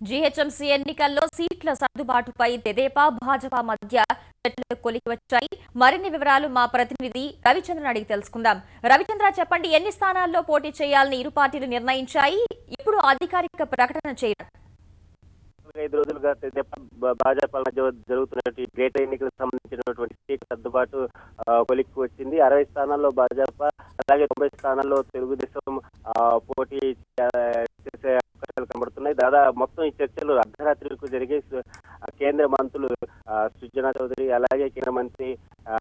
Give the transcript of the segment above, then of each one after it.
GHMC ఎన్నికల్లో సీట్ల సర్దుబాటుపై తెదేపా భాజపా మధ్య చర్చలు కొలికి వచ్చాయి. మరిన్ని వివరాలు మా ప్రతినిధి రవిచంద్రన్ అడిగి తెలుసుకుందాం. రవిచంద్ర చెప్పండి ఎన్ని స్థానాల్లో పోటీ చేయాలని ఇరు పార్టీలు నిర్ణయించాయి? ఇప్పుడు అధికారిక ప్రకటన చేయాలి? ఐదు రోజులుగా భాజపా మధ్య జరుగుతున్నటువంటి గ్రేట్ ఎన్నికలకు సంబంధించినటువంటి సీట్ సర్దుబాటు కొలిక్కి వచ్చింది. అరవై స్థానాల్లో భాజపా అలాగే తొంభై స్థానాల్లో తెలుగుదేశం ఆ, పోటీ చే- చేసే అవకాశాలు కనబడుతున్నాయి ప్రస్తుతం ఈ చర్చలు అర్ధరాత్రి వరకు జరిగే కేంద్ర మంత్రులు సుజనా చౌదరి అలాగే కేంద్ర మంత్రి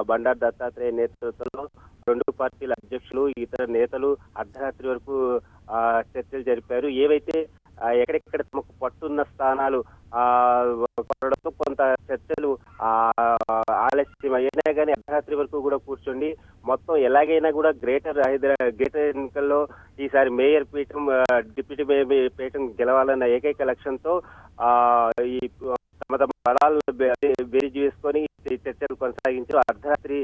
బండారు దత్తాత్రేయ నేతృత్వంలో రెండు పార్టీల అధ్యక్షులు ఇతర నేతలు అర్ధరాత్రి వరకు ఆ, చర్చలు జరిపారు. ఏవైతే ఎక్కడెక్కడ తమకు పట్టున్న స్థానాలు ఆ కొంత చర్చలు ఆ ఆలస్యం అయినా కానీ అర్ధరాత్రి వరకు కూడా కూర్చోండి మొత్తం ఎలాగైనా కూడా గ్రేటర్ హైదరాబాద్ గ్రేటర్ ఎన్నికల్లో ఈసారి మేయర్ పీఠం డిప్యూటీ మేయర్ పీఠం గెలవాలన్న ఏకైక లక్ష్యంతో ఆ ఈ తమ తమ బలాలను బేరీజు వేసుకొని ఈ చర్చలు కొనసాగించారు అర్ధరాత్రి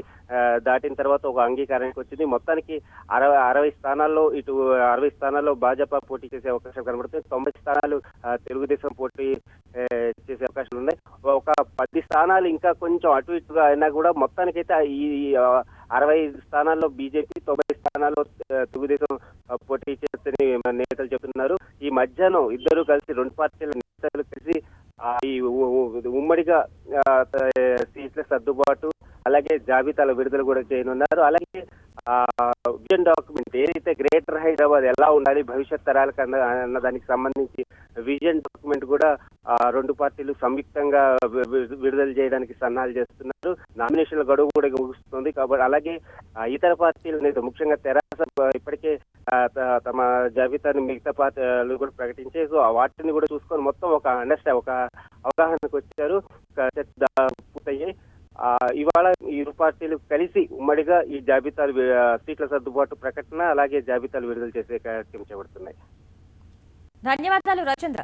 దాటిన తర్వాత ఒక అంగీకారానికి వచ్చింది. మొత్తానికి అరవై అరవై స్థానాల్లో ఇటు అరవై స్థానాల్లో భాజపా పోటీ చేసే అవకాశం కనబడుతుంది. తొంభై స్థానాలు తెలుగుదేశం పోటీ చేసే అవకాశాలు ఉన్నాయి. ఒక పది స్థానాలు ఇంకా కొంచెం అటు ఇటుగా అయినా కూడా మొత్తానికైతే ఈ అరవై స్థానాల్లో బీజేపీ తొంభై స్థానాల్లో తెలుగుదేశం పోటీ చేస్తని మన నేతలు చెప్తున్నారు. ఈ మధ్యాహ్నం ఇద్దరు కలిసి రెండు పార్టీల నేతలు కలిసి ఆ, ఈ ఉమ్మడిగా సీట్ల సర్దుబాటు అలాగే జాబితాల విడుదల కూడా చేయనున్నారు. అలాగే విజన్ డాక్యుమెంట్ ఏదైతే గ్రేటర్ హైదరాబాద్ ఎలా ఉండాలి భవిష్యత్ తరాలకు అన్న అన్న దానికి సంబంధించి విజన్ డాక్యుమెంట్ కూడా రెండు పార్టీలు సంయుక్తంగా విడుదల చేయడానికి సన్నాహాలు చేస్తున్నారు. నామినేషన్ల గడువు కూడా ముగుస్తుంది. కాబట్టి అలాగే ఇతర పార్టీల నేత ముఖ్యంగా తెరాస ఇప్పటికే తమ జాబితాను మిగతా పార్టీలు కూడా ప్రకటించే సో వాటిని కూడా చూసుకొని మొత్తం ఒక అండర్స్టాండ్ ఒక అవగాహనకు వచ్చారు. పూర్తయ్యాయి. ఇవాళ ఇరు పార్టీలు కలిసి ఉమ్మడిగా ఈ జాబితాలు సీట్ల సర్దుబాటు ప్రకటన అలాగే జాబితాలు విడుదల చేసే కార్యక్రమం చేపడుతున్నాయి. ధన్యవాదాలు రవిచంద్ర